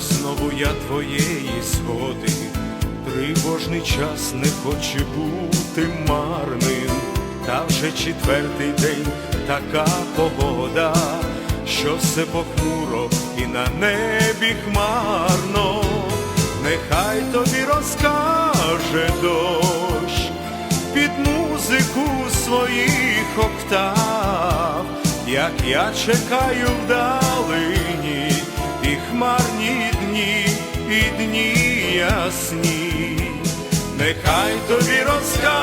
знову я твоєї згоди, тривожний час не хоче бути марним, та вже четвертий день така погода, що все похмуро і на небі хмарно, нехай тобі розкаже дощ під музику своїх октав, як я чекаю вдалині, і хмарні дні, і дні ясні, нехай тобі розкаже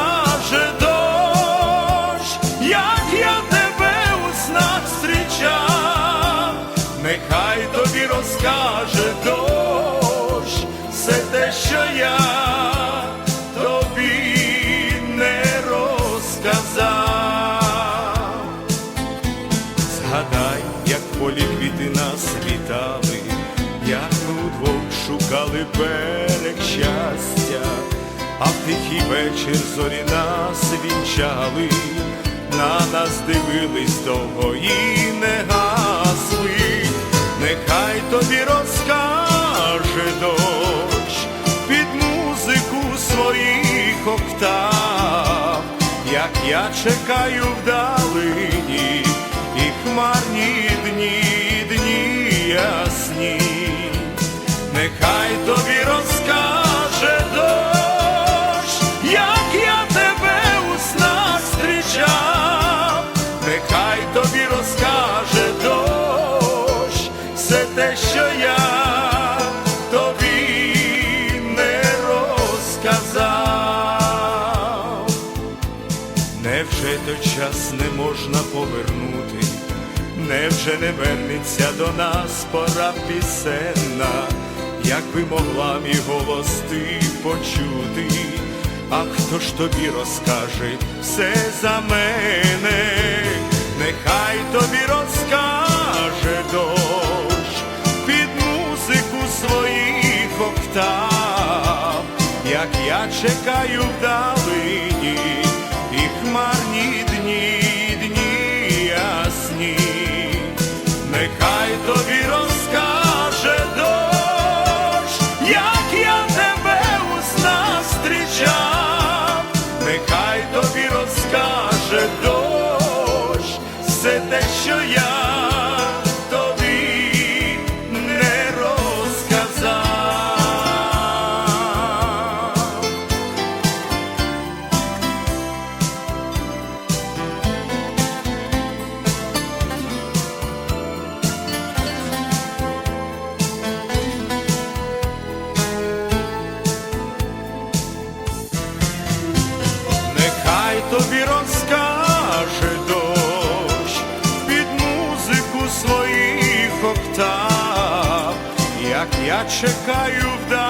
ми удвох шукали берег щастя, а в тихий вечір зорі нас вінчали, на нас дивились довго і не гасли, нехай тобі розкаже дощ під музику своїх октав, як я чекаю вдалині, і хмарні нехай тобі розкаже дощ, як я тебе у снах зустрічав, нехай тобі розкаже дощ, все те, що я тобі не розказав. Невже той час не можна повернути? Невже не вернеться до нас пора пісенна, якби могла мій голос ти почути, а хто ж тобі розкаже все за мене, нехай тобі розкаже дощ під музику своїх октав, як я чекаю вдалині, і хмарні я чекаю вдалині,